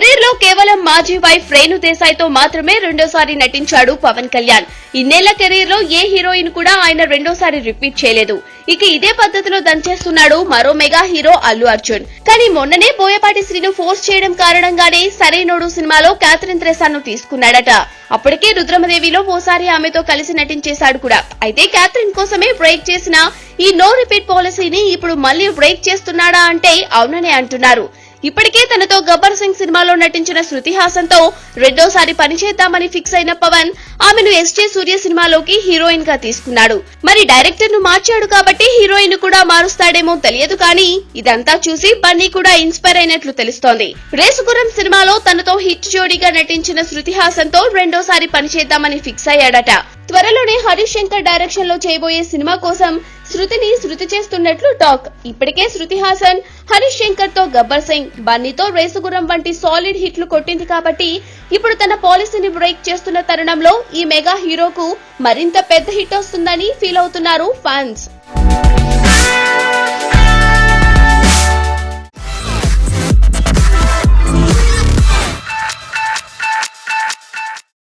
ఇందులో కేవలం మాజీ వైఫ్ రేణు దేశాయ్తో మాత్రమే రెండోసారి నటించాడు పవన్ కళ్యాణ్. ఇన్నేళ్ళ కెరీర్లో ఏ హీరోయిన్ కూడా ఆయన రెండోసారి రిపీట్ చేయలేదు. ఇక ఇదే పద్ధతిలో దంచేస్తున్నాడు మరో మెగా హీరో అల్లు అర్జున్. కానీ మొన్ననే బోయపాటి శ్రీను ఫోర్స్ చేయడం కారణంగానే సరైనోడు సినిమాలో క్యాథరిన్ త్రెసాను తీసుకున్నాడట. అప్పటికే రుద్రమదేవిలో ఓసారి ఆమెతో కలిసి నటించేశాడు కూడా. అయితే క్యాథరిన్ కోసమే బ్రేక్ చేసిన ఈ నో రిపీట్ పాలసీని ఇప్పుడు మళ్ళీ బ్రేక్ చేస్తున్నాడా అంటే అవుననే అంటున్నారు. ఇప్పటికే తనతో గబ్బర్ సింగ్ సినిమాలో నటించిన శృతి హాసన్తో రెండోసారి పనిచేద్దామని ఫిక్స్ అయిన పవన్ ఆమెను ఎస్జే సూర్య సినిమాలోకి హీరోయిన్గా తీసుకున్నాడు. మరి డైరెక్టర్ను మార్చాడు కాబట్టి హీరోయిన్ కూడా మారుస్తాడేమో తెలియదు కానీ ఇదంతా చూసి బన్నీ కూడా ఇన్స్పైర్ అయినట్లు తెలుస్తోంది. రేసుగురం సినిమాలో తనతో హిట్ జోడీగా నటించిన శృతి హాసన్తో రెండోసారి పనిచేద్దామని ఫిక్స్ అయ్యాడట. త్వరలోనే హరీష్ శంకర్ డైరెక్షన్లో చేయబోయే సినిమా కోసం శృతిని శృతి చేస్తున్నట్లు టాక్. ఇప్పటికే శృతి హాసన్ హరీష్ శంకర్తో గబ్బర్ సింగ్ బన్నీతో రేసుగురం వంటి సాలిడ్ హిట్లు కొట్టింది కాబట్టి ఇప్పుడు తన పాలసీని బ్రేక్ చేస్తున్న తరుణంలో ఈ మెగా హీరోకు మరింత పెద్ద హిట్ వస్తుందని ఫీల్ అవుతున్నారు ఫ్యాన్స్